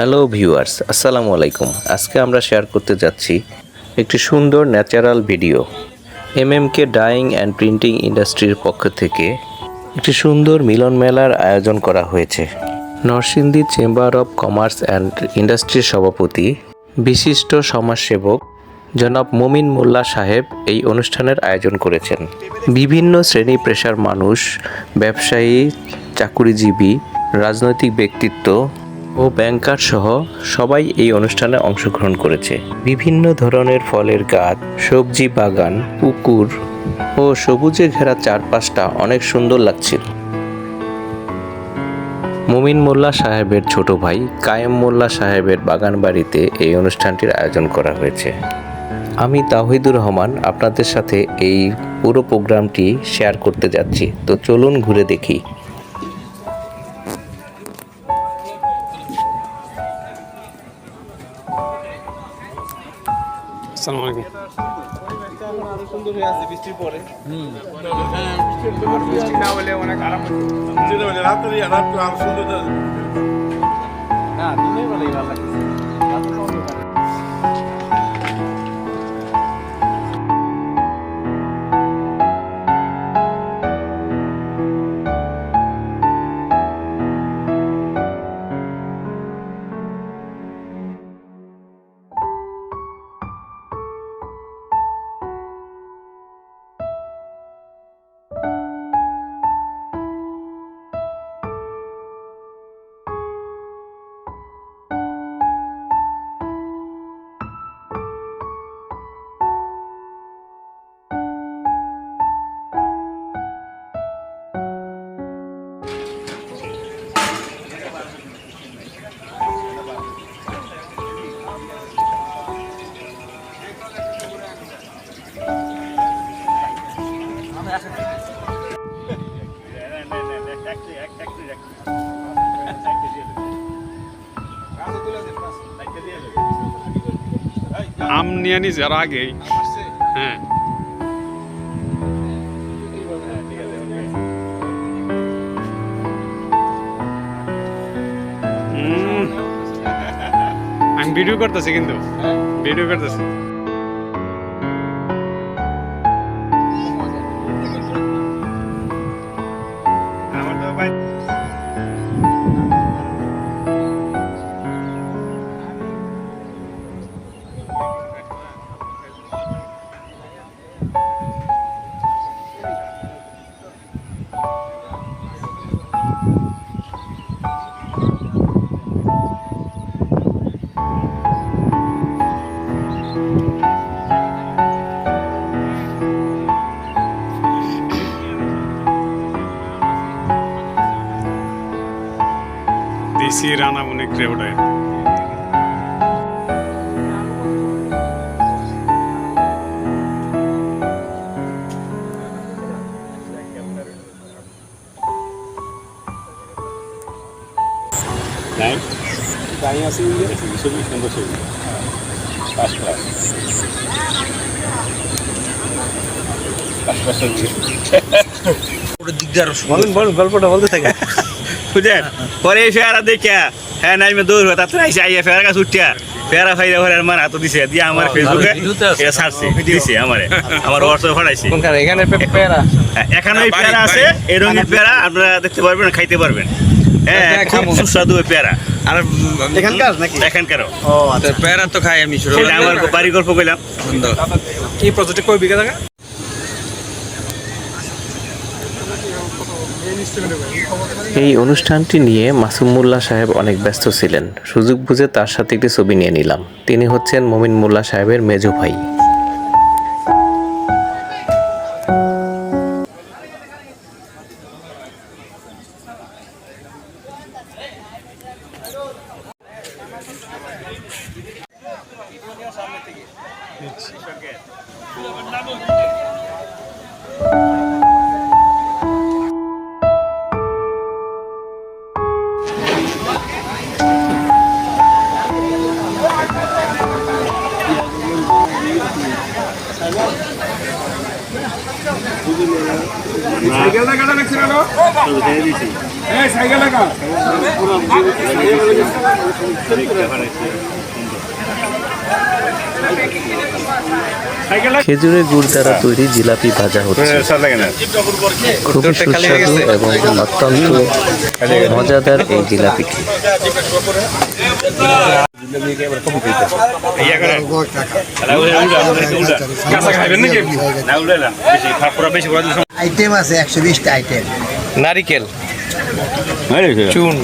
Hello viewers, আসসালামু আলাইকুম। আজকে আমরা শেয়ার করতে যাচ্ছি একটি সুন্দর natural video MMK dyeing and printing ইন্ডাস্ট্রির পক্ষ থেকে একটি সুন্দর মিলন মেলার আয়োজন করা হয়েছে। Narsingdi chamber of commerce and ইন্ডাস্ট্রির সভাপতি, বিশিষ্ট সমাজসেবক জনাব মুমিন মোল্লা সাহেব এই অনুষ্ঠানের আয়োজন করেছেন। বিভিন্ন শ্রেণি পেশার মানুষ, ব্যবসায়ী, চাকুরিজীবী, রাজনৈতিক ব্যক্তিত্ব ও ব্যাংকার সহ সবাই এই অনুষ্ঠানে অংশগ্রহণ করেছে। বিভিন্ন ধরনের ফলের গাছ, সবজি বাগান, পুকুর ও সবুজে ঘেরা চারপাশটা অনেক সুন্দর লাগছিল। মুমিন মোল্লা সাহেবের ছোট ভাই কায়েম মোল্লা সাহেবের বাগান বাড়িতে এই অনুষ্ঠানটির আয়োজন করা হয়েছে। আমি তাহিদুর রহমান আপনাদের সাথে এই পুরো প্রোগ্রামটি শেয়ার করতে যাচ্ছি। তো চলুন ঘুরে দেখি। সুন্দর হয়ে আছে বৃষ্টির পরে। বৃষ্টি না হলে অনেক আরাম বৃষ্টি না হলে রাত্রে রাত আরও সুন্দর না আম নিয়ে নিছে আর আগেই হ্যাঁ। আমি ভিডিও করতেছি কিন্তু। ভিডিও করতেছি। Ng gusto yun. Pass class. Pass class ang yun. বলুন বলুন গল্পটা বলতে থাকে বুঝলেন পরে এই ফেয়ারা দেখা হ্যাঁ নাই আমি দৌড় তাতে আইসে আইয়া ফেয়ারা গাছ উঠিয়া ফেয়ারা ফাইরা ঘরে আমার হাতও দিছে দিয়ে আমার ফেসবুকে এটা ছাড়ছে দিছে আমারে আমার হোয়াটসঅ্যাপ ফাটাইছে এখানে পেয়ারা হ্যাঁ, এখানে ওই পেয়ারা আছে এই রঙিন পেয়ারা আপনারা দেখতে পারবেন খাইতে পারবেন। হ্যাঁ খুব সুস্বাদু পেয়ারা আর এখানকার নাকি? এখানকারও। প্যারা তো খাই আমি আমার বাড়ি গল্প কইলাম। এই প্রজেক্টে কয় বিঘা জায়গা? এই অনুষ্ঠানটি নিয়ে মাসুম মোল্লা সাহেব অনেক ব্যস্ত ছিলেন। সুযোগ বুঝে তার সাথে একটি ছবি নিয়ে নিলাম। তিনি হচ্ছেন মমিন মোল্লা সাহেবের মেজো ভাই। খেজুরের গুড় দ্বারা তৈরি জিলাপি ভাজা হচ্ছে। খুব সুস্বাদু এবং অত্যন্ত মজাদার এই জিলাপি আইটেম আছে একশো বিশটা আইটেম নারিকেল। হ্যাঁ চুন।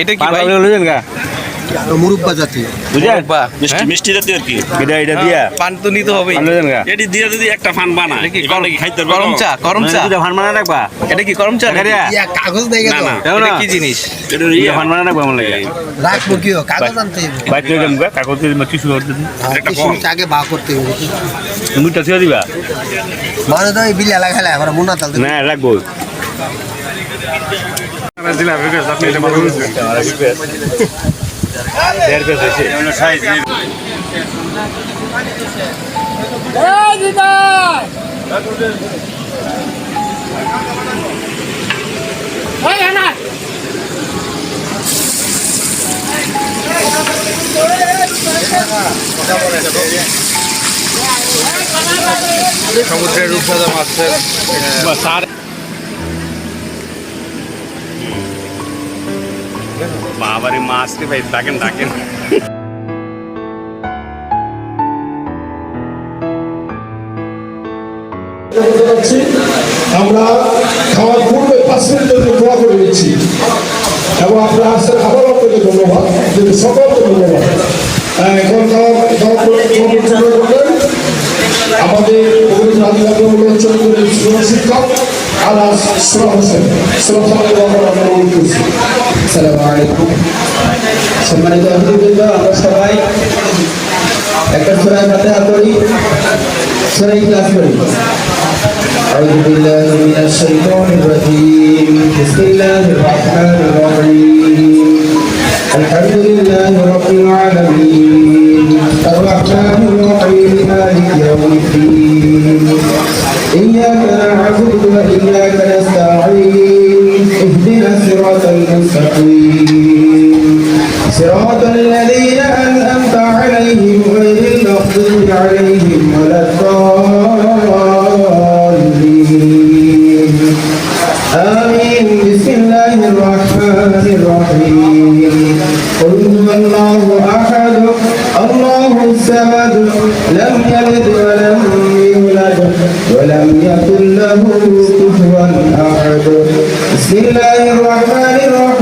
এটা কি ভাই? মুরব্বা জাতীয় বুঝলেন? মিষ্টি হ্যাঁ? মিষ্টি জাতীয় আর কি। এটা এটা দিয়া। পান তো নিতে হবেই। পান লইলেন গা? এটি দিয়ে যদি একটা ফান বানায় এটা কি খাইতে গরম চা গরম চা। দুটা ফান বানা রাখবা? এটা কি গরম চা? কাগজ তো এটা কি জিনিস? এটা দুটা বানা রাখবা আমার লাগে। রাখব কিও কাগজ আনতে হবে বাইক লই যাম কাগজ দিয়ে কিছু করে দিন হ্যাঁ, একটা কিছু কম। আগে বা করতে হবে মুটা ছিল দিবা? মানে তো লাগালে আবার মুনা তালতে না রাখব। দেড় পেস হয়েছে। সাইজ সমুদ্রের রূপসাদা মাছের বাবারে মাছ রে ভাই ডাকেন ডাকেন। আমরা খাওয়ার পূর্বে পাঁচ মিনিটের জন্য দোয়া করে নিচ্ছি এবং আপনারা আসছেন আবার আপনাকে ধন্যবাদ। কিন্তু সকলকে ধন্যবাদ। আহ, এখন আমাদের শিক্ষক আলাস সুরা হোসেন। করছি। আসসালামু আলাইকুম সম্মানিত অতিথিবৃন্দ আমরা সবাই একটা সুরায় ফাতিহা পড়ি সুরাই ক্লাস করি أعوذ بالله من الشيطان الرجيم بسم الله الرحمن الرحيم صراط الذين أنعمت عليهم غير المغضوب عليهم ولا الضالين. آمين. بسم الله الرحمن الرحيم. قل هو الله أحد. الله الصمد. لم يلد ولم يولد ولم يكن له كفوا أحد. بسم الله الرحمن الرحيم.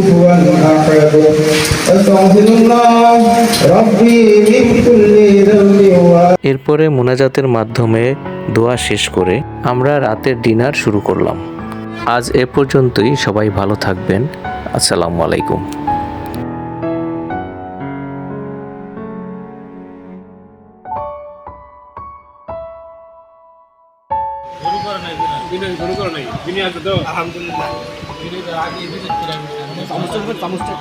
كفوا أحد أستغفر الله ربي من كل ذنب و এরপরে মোনাজাতের মাধ্যমে দোয়া শেষ করে আমরা রাতের ডিনার শুরু করলাম আজ এ পর্যন্তই সবাই ভালো থাকবেন আসসালামু আলাইকুম আলহামদুলিল্লাহ চামচটার উপর চামচটা